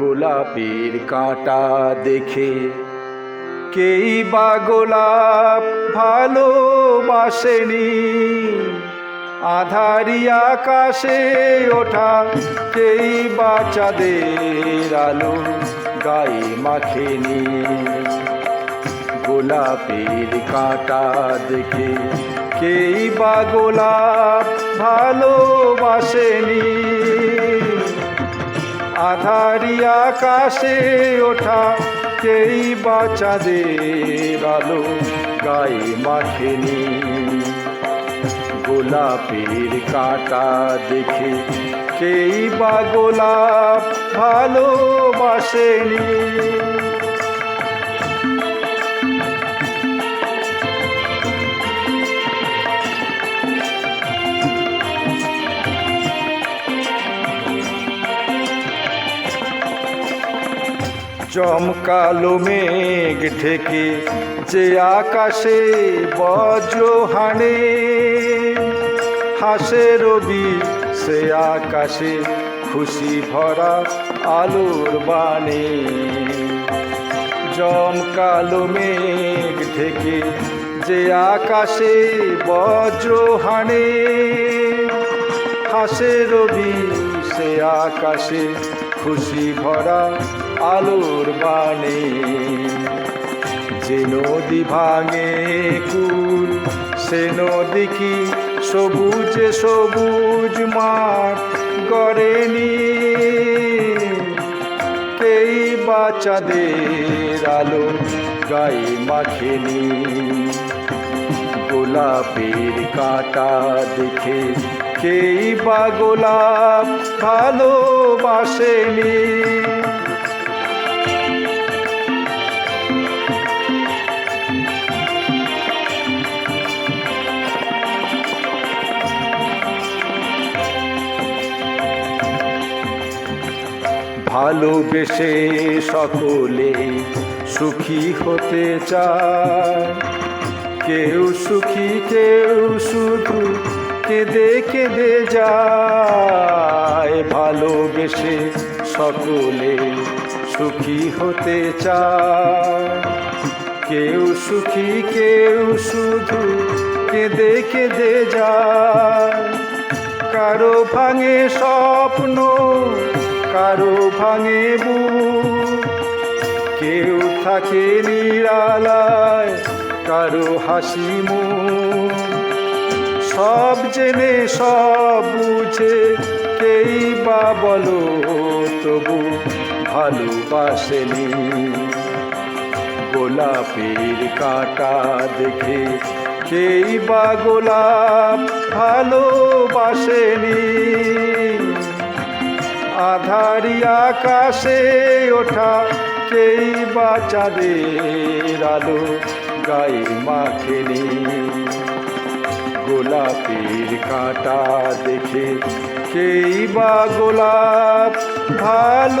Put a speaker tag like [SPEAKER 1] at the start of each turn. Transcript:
[SPEAKER 1] গোলাপের কাঁটা দেখে। কেই বা গোলাপ ভালোবাসেনি? আধারি আকাশে ওঠা কেই বা চাঁদের আলো গায়ে মাখেনি? গোলাপের কাঁটা দেখে কেই বা গোলাপ ভালোবাসেনি? আধারি আকাশে ওঠা, কেই বা দে আলো গাই মাখেনি। গোলাপের কাঁটা দেখে কেই বা গোলাপ ভালোবাসেনি। চমকালো মেঘ ঢেকে যে আকাশে বজ্র হানে হাসে রবি সে আকাশে খুশি ভরা আলোর বাণী। জমকালো মেঘ ঢেকে যে আকাশে বজ্র হানে হাসে রবি সে আকাশে খুশি ভরা আলোর বাণী। যে নদী ভাঙে কুল, সে নদী কি সবুজ সবুজ মাঠ গড়েনি কেই বাচ্চাদের আলো গায়ে মাখেনি গোলাপের কাঁটা দেখে কেই বা গোলাপ ভালোবাসেনি? ভালোবেসে সকলে সুখী হতে চায়। কেউ সুখী, কেউ শুধু কেঁদে কেঁদে যায়। ভালোবেসে সকলে সুখী হতে চায়। কেউ সুখী, কেউ শুধু কেঁদে কেঁদে যায়। কারও ভাঙে স্বপ্ন, কারও ভাঙে বুক কেউ থাকে নিরালায় কারও হাসি মুখ। সব জেনে, সব বুঝে, কেই বা বলো তবু ভালোবাসেনি। গোলাপের কাঁটা দেখে কেই বা গোলাপ ভালোবাসেনি। আধারি আকাশে ওঠা কেই বা চাঁদের আলো গায়ে মাখেনি গোলাপের কাঁটা দেখে সেই বা গোলাপ ভালোবাসেনি।